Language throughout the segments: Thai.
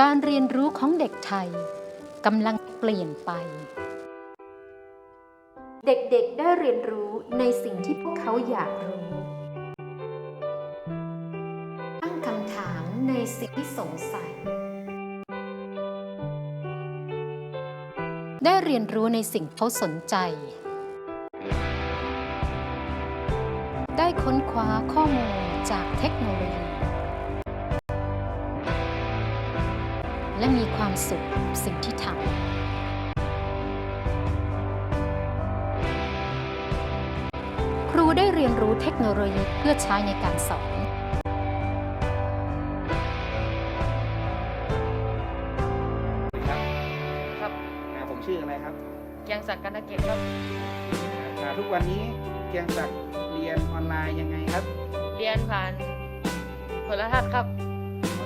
การเรียนรู้ของเด็กไทยกำลังเปลี่ยนไป เด็กๆได้เรียนรู้ในสิ่งที่พวกเขาอยากรู้ ตั้งคำถามในสิ่งที่สงสัย ได้เรียนรู้ในสิ่งเขาสนใจ ได้ค้นคว้าข้อมูลจากเทคโนโลยี และมีความสุขกับสิ่งที่ทำครูได้เรียนรู้เทคโนโลยีเพื่อใช้ในการสอนครับครับอ่าผมชื่ออะไรครับเกียงศักดิ์กันตะเกตครับ อ่าทุกวันนี้เกียงศักดิ์เรียนออนไลน์ยังไงครับ เรียนผ่านโทรทัศน์ครับอ๋อ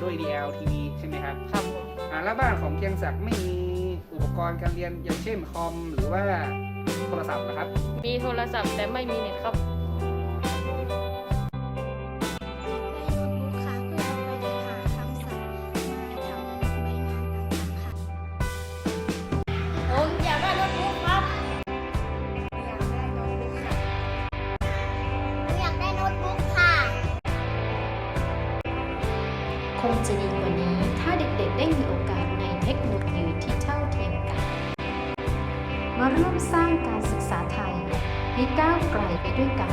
ด้วย DLTV ใช่ไหมครับครับผมอ่าแล้วบ้านของเกียงศักดิ์ไม่มีอุปกรณ์การเรียนอย่างเช่นคอมหรือว่าโทรศัพท์นะครับ มีโทรศัพท์แต่ไม่มีเน็ตครับ คงจะดีกว่านี้ ถ้าเด็กๆได้มีโอกาสในเทคโนโลยีที่เท่าเทียมกัน มาร่วมสร้างการศึกษาไทย ให้ก้าวไกลไปด้วยกัน